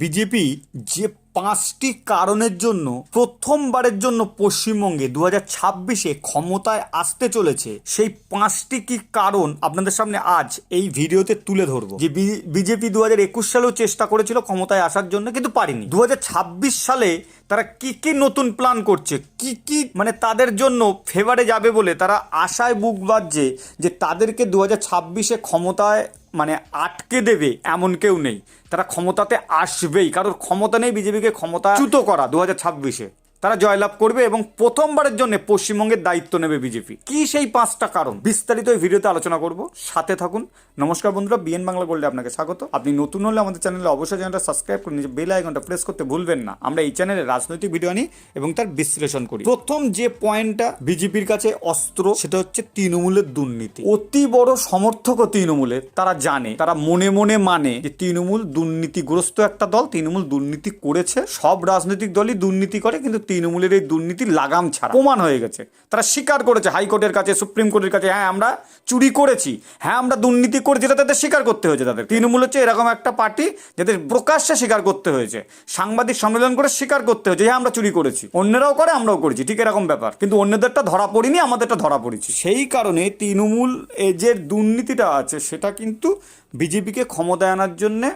BJP যে পাঁচটি কারণের জন্য প্রথমবারের জন্য পশ্চিমবঙ্গে দু হাজার ছাব্বিশে ক্ষমতায় আসতে চলেছে, সেই পাঁচটি কি কারণ আপনাদের সামনে আজ এই ভিডিওতে তুলে ধরবো। যে বিজেপি দু হাজার একুশ সালেও চেষ্টা করেছিল ক্ষমতায় আসার জন্য, কিন্তু পারেনি। দু হাজার ছাব্বিশ সালে তারা কি কি নতুন প্ল্যান করছে, কি কি মানে তাদের জন্য ফেভারে যাবে বলে তারা আশায় বুক বাজছে যে তাদেরকে দু হাজার ছাব্বিশে ক্ষমতায় মানে আটকে দেবে এমন কেউ নেই। তারা ক্ষমতাতে আসবেই। কারোর ক্ষমতা নেই, বিজেপিকে ক্ষমতা চ্যুত করা দু হাজার ছাব্বিশে। তারা জয়লাভ করবে এবং প্রথমবারের জন্য পশ্চিমবঙ্গের দায়িত্ব নেবে বিজেপি। কি সেই পাঁচটা কারণ? বিস্তারিত এই ভিডিওতে আলোচনা করব। সাথে থাকুন। নমস্কার বন্ধুরা, বিএন বাংলা গোল্ডে আপনাকে স্বাগত। আপনি নতুন হলে আমাদের চ্যানেলে অবশ্যই চ্যানেলটা সাবস্ক্রাইব করে নিজে বেল আইকনটা প্রেস করতে ভুলবেন না। আমরা এই চ্যানেলে রাজনৈতিক ভিডিও আনি এবং তার বিশ্লেষণ করি। প্রথম যে পয়েন্টটা বিজেপির কাছে অস্ত্র, সেটা হচ্ছে তৃণমূলের দুর্নীতি। অতি বড় সমর্থক তৃণমূলের, তারা জানে, তারা মনে মনে মানে যে তৃণমূল দুর্নীতিগ্রস্ত একটা দল, তৃণমূল দুর্নীতি করেছে। সব রাজনৈতিক দলই দুর্নীতি করে, কিন্তু তৃণমূলের এই দুর্নীতি লাগাম ছাড়া প্রমাণ হয়ে গেছে। তারা স্বীকার করেছে হাইকোর্টের কাছে, সুপ্রিম কোর্টের কাছে হ্যাঁ আমরা চুরি করেছি হ্যাঁ আমরা দুর্নীতি করেছি, এটা তাদের স্বীকার করতে হয়েছে তাদের তৃণমূল হচ্ছে এরকম একটা পার্টি যাদের প্রকাশ্যে স্বীকার করতে হয়েছে, সাংবাদিক সম্মেলন করে স্বীকার করতে হয়েছে হ্যাঁ আমরা চুরি করেছি। অন্যরাও করে, আমরাও করেছি, ঠিক এরকম ব্যাপার। কিন্তু অন্যদেরটা ধরা পড়িনি, আমাদেরটা ধরা পড়েছি। সেই কারণে তৃণমূল যে দুর্নীতিটা আছে, সেটা কিন্তু বিজেপিকে ক্ষমতায় আনার জন্যে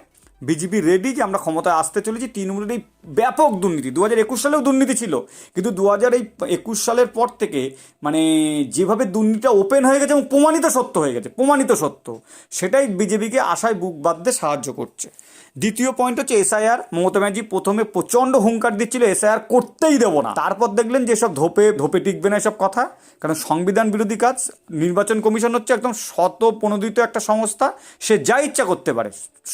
বিজেপি রেডি যে আমরা ক্ষমতায় আসতে চলেছি, তৃণমূলের এই ব্যাপক দুর্নীতি। দু হাজার একুশ সালেও দুর্নীতি ছিল, কিন্তু দু হাজার এই একুশ সালের পর থেকে মানে যেভাবে দুর্নীতিটা ওপেন হয়ে গেছে এবং প্রমাণিত সত্য হয়ে গেছে, প্রমাণিত সত্য, সেটাই বিজেপিকে আশায় বুক বাঁধতে সাহায্য করছে। দ্বিতীয় পয়েন্ট হচ্ছে এসআইআর মমতা ব্যানার্জি প্রথমে প্রচণ্ড হুঙ্কার দিচ্ছিল এসআইআর করতেই দেবো না। তারপর দেখলেন যে সব ধোপে ধোপে টিকবে না এসব কথা, কারণ সংবিধান বিরোধী কাজ, নির্বাচন কমিশন হচ্ছে একদম শত প্রণোদিত একটা সংস্থা, সে যা ইচ্ছা করতে পারে।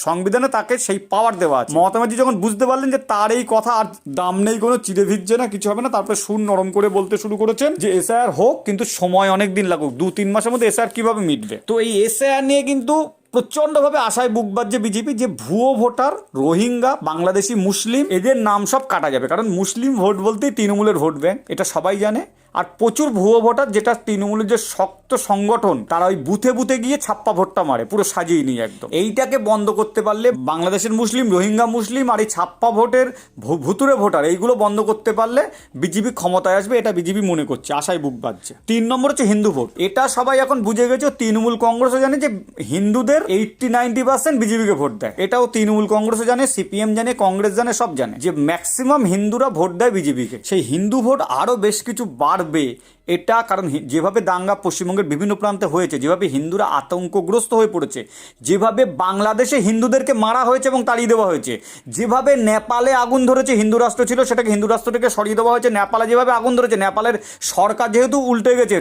সংবিধানে তাকে সেই পাওয়ার দেওয়া আছে। মমতা ব্যানার্জি যখন বুঝতে পারলেন যে তার এই কথা আর দাম নেই কোনো চিড়ে ভিজছে না কিছু হবে না তারপরে সুর নরম করে বলতে শুরু করেছেন যে এসআইআর হোক কিন্তু সময় অনেক দিন লাগুক দু তিন মাসের মধ্যে এসআইআর কীভাবে মিটবে? তো এই এসআইআর নিয়ে কিন্তু প্রচণ্ডভাবে আশায় বুক বাজছে বিজেপি যে ভুয়ো ভোটার, রোহিঙ্গা, বাংলাদেশি, মুসলিম, এদের নাম সব কাটা যাবে। কারণ মুসলিম ভোট বলতেই তৃণমূলের ভোট ব্যাংক, এটা সবাই জানে। আর প্রচুর ভুয়ো ভোটার, যেটা তৃণমূলের যে শক্ত সংগঠন, তারা ওই বুথে বুথে গিয়ে ছাপ্পা ভোটটা মারে, পুরো সাজিয়ে নিয়ে একদম। এইটাকে বন্ধ করতে পারলে বাংলাদেশের মুসলিম, রোহিঙ্গা মুসলিম আর এই ছাপ্পা ভোটের ভুতুরে ভোটার, এইগুলো বন্ধ করতে পারলে বিজেপি ক্ষমতায় আসবে, এটা বিজেপি মনে করছে, আশায় বুক বাজছে। তিন নম্বর হচ্ছে হিন্দু ভোট। এটা সবাই এখন বুঝে গেছে, তৃণমূল কংগ্রেসও জানে যে হিন্দুদের এইটটি নাইনটি পার্সেন্ট বিজেপিকে ভোট দেয়। এটাও তৃণমূল কংগ্রেসও জানে, সিপিএম জানে, কংগ্রেস জানে, সব জানে। যে ম্যাক্সিমাম হিন্দুরা ভোট দেয় বিজেপিকে। সেই হিন্দু ভোট আরও বেশ কিছু বাড়বে, এটা কারণ যেভাবে দাঙ্গা পশ্চিমবঙ্গের বিভিন্ন প্রান্তে হয়েছে, যেভাবে হিন্দুরা আতঙ্কগ্রস্ত হয়ে পড়েছে, যেভাবে বাংলাদেশে হিন্দুদেরকে মারা হয়েছে এবং তাড়িয়ে দেওয়া হয়েছে, যেভাবে নেপালে আগুন ধরেছে হিন্দু রাষ্ট্র ছিল, সেটাকে হিন্দু রাষ্ট্র থেকে সরিয়ে দেওয়া হয়েছে, নেপালে যেভাবে আগুন ধরেছে, নেপালের সরকার যেহেতু উল্টে গেছে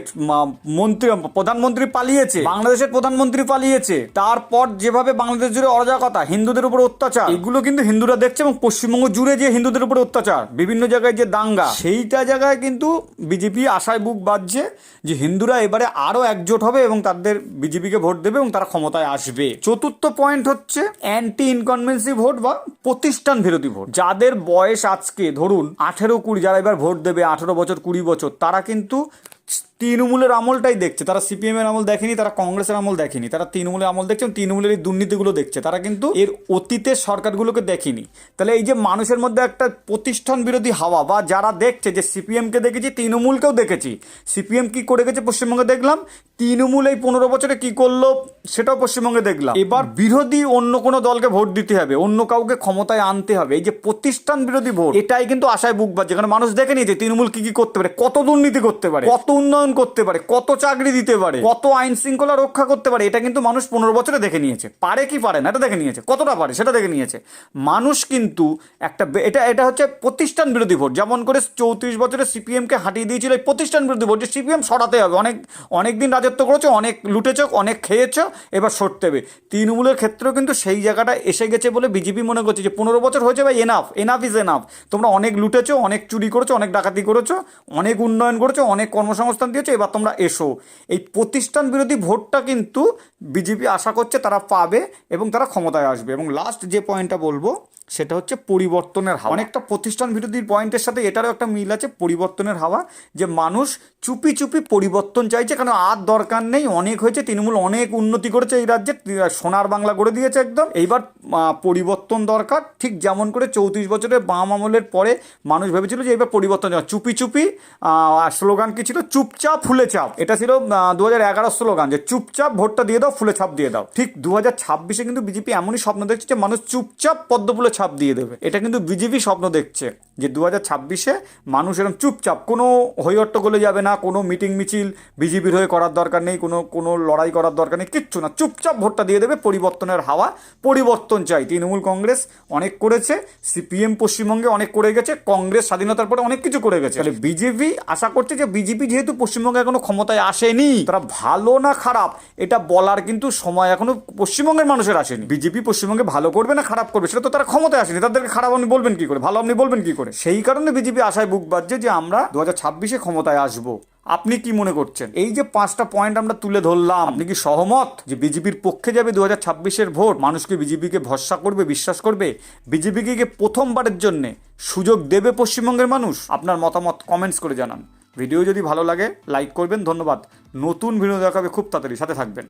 মন্ত্রী, প্রধানমন্ত্রী পালিয়েছে, বাংলাদেশের প্রধানমন্ত্রী পালিয়েছে তারপর যেভাবে বাংলাদেশ জুড়ে অরাজকতা হিন্দুদের উপর অত্যাচার। এগুলো কিন্তু হিন্দুরা দেখছে এবং পশ্চিমবঙ্গ জুড়ে যে হিন্দুদের উপর অত্যাচার, বিভিন্ন জায়গায় যে দাঙ্গা, সেইটা জায়গায় কিন্তু বিজেপি আশায় বুক বাজছে যে হিন্দুরা এবারে আরও একজোট হবে এবং তাদের বিজেপিকে ভোট দেবে এবং তারা ক্ষমতায় আসবে। চতুর্থ পয়েন্ট হচ্ছে অ্যান্টি ইনকনভেন্সি ভোট বা প্রতিষ্ঠান বিরোধী ভোট যাদের বয়স আজকে, ধরুন, আঠেরো কুড়ি, যারা এবার ভোট দেবে, আঠেরো বছর, কুড়ি বছর, তারা কিন্তু তৃণমূলের আমলটাই দেখছে। তারা সিপিএম এর আমল দেখেনি, তারা কংগ্রেসের আমল দেখেনি। তারা তৃণমূলের আমল দেখছে এবং তৃণমূলের এই দুর্নীতিগুলো দেখছে। তারা কিন্তু এর অতীতের সরকারগুলোকে দেখেনি। তাহলে এই যে মানুষের মধ্যে একটা প্রতিষ্ঠান বিরোধী হাওয়া বা যারা দেখছে যে সিপিএমকে দেখেছি, তৃণমূলকেও দেখেছি। সিপিএম কি করে গেছে পশ্চিমবঙ্গে দেখলাম, তৃণমূল এই পনেরো বছরে কি করল সেটাও পশ্চিমবঙ্গে দেখলাম। এবার বিরোধী অন্য কোনো দলকে ভোট দিতে হবে, অন্য কাউকে ক্ষমতায় আনতে হবে। এই যে প্রতিষ্ঠান বিরোধী ভোট, এটাই কিন্তু আশায় বুক বাজছে। কারণ মানুষ দেখেনি যে তৃণমূল কি কি করতে পারে, কত দুর্নীতি করতে পারে, কত উন্নয়ন করতে পারে, কত চাকরি দিতে পারে, কত আইন শৃঙ্খলা রক্ষা করতে পারে, এটা কিন্তু মানুষ পনেরো বছরে দেখে নিয়েছে। পারে কি পারে না, এটা দেখে নিয়েছে। কতটা পারে সেটা দেখে নিয়েছে। মানুষ কিন্তু একটা এটা এটা হচ্ছে প্রতিষ্ঠান বিরোধী ভোট। যেমন করে চৌত্রিশ বছরে সিপিএমকে হাঁটিয়ে দিয়েছিল এই প্রতিষ্ঠান বিরোধী ভোট, যে সিপিএম সরাতে হবে। অনেক অনেক দিন রাজত্ব করেছ, অনেক লুটেছো, অনেক খেয়েছো, এবার সরতে হবে। তৃণমূলের ক্ষেত্রেও কিন্তু সেই জায়গাটা এসে গেছে বলে বিজেপি মনে করছে যে পনেরো বছর হয়েছে ভাই এনাফ এনাফ ইজ এনাফ তোমরা অনেক লুটেছো, অনেক চুরি করেছ, অনেক ডাকাতি করেছ, অনেক উন্নয়ন করেছ, অনেক কর্মসংস্থান দিয়েছ, এবার তোমরা এসো। এই প্রতিষ্ঠান বিরোধী ভোটটা কিন্তু বিজেপি আশা করছে তারা পাবে এবং তারা ক্ষমতায় আসবে। এবং লাস্ট যে পয়েন্টটা বলব, সেটা হচ্ছে পরিবর্তনের হাওয়া। অনেকটা প্রতিষ্ঠান বিরোধীর পয়েন্টের সাথে এটারও একটা মিল আছে, পরিবর্তনের হাওয়া, যে মানুষ চুপি চুপি পরিবর্তন চাইছে কারণ আর দরকার নেই, অনেক হয়েছে, তৃণমূল অনেক উন্নতি করেছে এই রাজ্যে সোনার বাংলা করে দিয়েছে একদম। এইবার পরিবর্তন দরকার, ঠিক যেমন করে চৌত্রিশ বছরের বাম আমলের পরে মানুষ ভেবেছিল যে এবার পরিবর্তন চুপি চুপি স্লোগান কি ছিল? চুপচাপ ফুলে চাপ। এটা ছিল দু হাজার এগারো স্লোগান যে চুপচাপ ভোটটা দিয়ে দাও, ফুলে ছাপ দিয়ে দাও। ঠিক দু হাজার ছাব্বিশে কিন্তু বিজেপি এমনই স্বপ্ন দেখছে যে মানুষ চুপচাপ পদ্ম ফুলে ছাপ দিয়ে দেবে। এটা কিন্তু বিজেপি স্বপ্ন দেখছে যে দু হাজার ছাব্বিশে মানুষ এরকম চুপচাপ, কোনো হইহট্টগোলে যাবে না, কোনো মিটিং মিছিল বিজেপির হয়ে করার দরকার নেই, কোনো কোনো লড়াই করার দরকার নেই, কিচ্ছু না। চুপচাপ ভোটটা দিয়ে দেবে, পরিবর্তনের হাওয়া, পরিবর্তন চাই। তৃণমূল কংগ্রেস অনেক করেছে, সিপিএম পশ্চিমবঙ্গে অনেক করে গেছে, কংগ্রেস স্বাধীনতার পরে অনেক কিছু করে গেছে। তাহলে বিজেপি আশা করছে যে বিজেপি যেহেতু পশ্চিমবঙ্গে এখনও ক্ষমতায় আসেনি। তারা ভালো না খারাপ? এটা বলার কিন্তু সময় এখনও পশ্চিমবঙ্গের মানুষের আসেনি। বিজেপি পশ্চিমবঙ্গে ভালো করবে না খারাপ করবে? সেটা তো তারা ক্ষমতায় আসেনি। তাদেরকে খারাপ আপনি বলবেন কি করে? ভালো আপনি বলবেন কি করে? সেই কারণে বিজেপি আশায় বুক বাজছে যে আমরা দু হাজার ছাব্বিশে ক্ষমতায় আসব। আপনি কি মনে করছেন? এই যে পাঁচটা পয়েন্ট আমরা তুলে ধরলাম, আপনি কি সহমত যে বিজেপির পক্ষে যাবে দু হাজার ছাব্বিশের ভোট? মানুষকে বিজেপিকে ভরসা করবে, বিশ্বাস করবে? বিজেপিকে প্রথমবারের জন্যে সুযোগ দেবে পশ্চিমবঙ্গের মানুষ? আপনার মতামত কমেন্টস করে জানান। ভিডিও যদি ভালো লাগে লাইক করবেন। ধন্যবাদ। নতুন ভিডিও দেখাবে খুব তাড়াতাড়ি। সাথে থাকবেন।